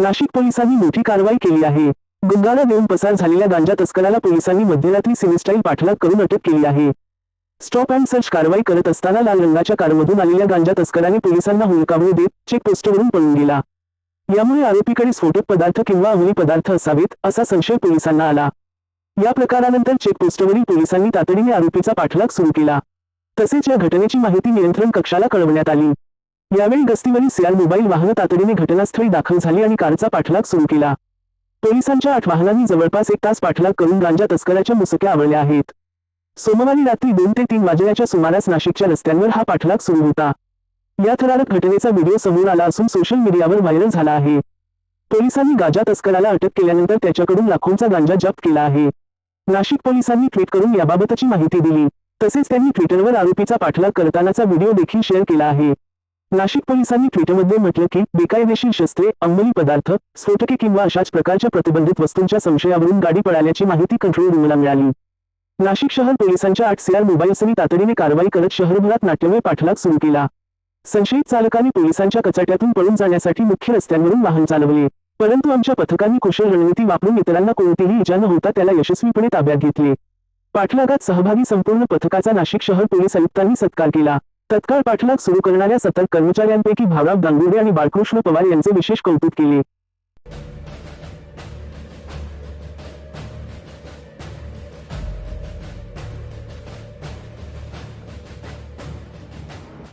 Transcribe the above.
नाशिक पोलिसांनी मोठी कारवाई केली आहे. गुंगाणा देऊन पसार झालेल्या गांजा तस्कराला पोलिसांनी मध्यरात्री सिनेस्टाईल पाठलाग करून अटक केली आहे. स्टॉप अँड सर्च कारवाई करत असताना लाल रंगाच्या कारमधून आलेल्या गांजा तस्कराने पोलिसांना हुलकावणी देत चेकपोस्टवरून पळून गेला. यामुळे आरोपीकडे स्फोटक पदार्थ किंवा अंमली पदार्थ असावेत असा संशय पोलिसांना आला. या प्रकारानंतर चेकपोस्टवरील पोलिसांनी तातडीने आरोपीचा पाठलाग सुरू केला. तसेच या घटनेची माहिती नियंत्रण कक्षाला कळवण्यात आली. यावेळी गस्तीवरील सियाल मोबाईल वाहनं तातडीने घटनास्थळी दाखल झाली आणि कारचा पाठलाग सुरू केला. पोलिसांच्या आठ वाहनांनी जवळपास एक तास पाठलाग करून गांजा तस्कराच्या मुसक्या आवळल्या आहेत. सोमवारी रात्री दोन ते तीन वाजण्याच्या सुमारास नाशिकच्या रस्त्यांवर हा पाठलाग सुरू होता. या थरारक घटनेचा व्हिडिओ समोर आला असून सोशल मीडियावर व्हायरल झाला आहे. पोलिसांनी गांजा तस्कराला अटक केल्यानंतर त्याच्याकडून लाखोंचा गांजा जप्त केला आहे. नाशिक पोलिसांनी ट्विट करून याबाबतची माहिती दिली. तसेच त्यांनी ट्विटरवर आरोपीचा पाठलाग करतानाचा व्हिडिओ देखील शेअर केला आहे. नाशिक पोलिसांनी ट्विटरमध्ये म्हटलं की बेकायदेशीर शस्त्रे अंमली पदार्थ स्फोटके किंवा अशाच प्रकारच्या प्रतिबंधित वस्तूंच्या संशयावरून गाडी पळाल्याची माहिती कंट्रोल रूमला मिळाली. नाशिक शहर पोलिसांच्या आठ सीआर मोबाईल्सनी तातडीने कारवाई करत शहरभरात नाट्यमय पाठलाग सुरू केला. संशयित चालकांनी पोलिसांच्या कचाट्यातून पळून जाण्यासाठी मुख्य रस्त्यांवरून वाहन चालवले. परंतु आमच्या पथकांनी कुशल रणनीती वापरून इतरांना कोणतीही इजा न होता त्याला यशस्वीपणे ताब्यात घेतले. पाठलागात सहभागी संपूर्ण पथकाचा नाशिक शहर पोलीस आयुक्तांनी सत्कार केला. तत्काळ पाठलाग सुरू करणाऱ्या सतत कर्मचाऱ्यांपैकी भावराव दांगुर्डे आणि बाळकृष्ण पवार यांचे विशेष कौतुक केले.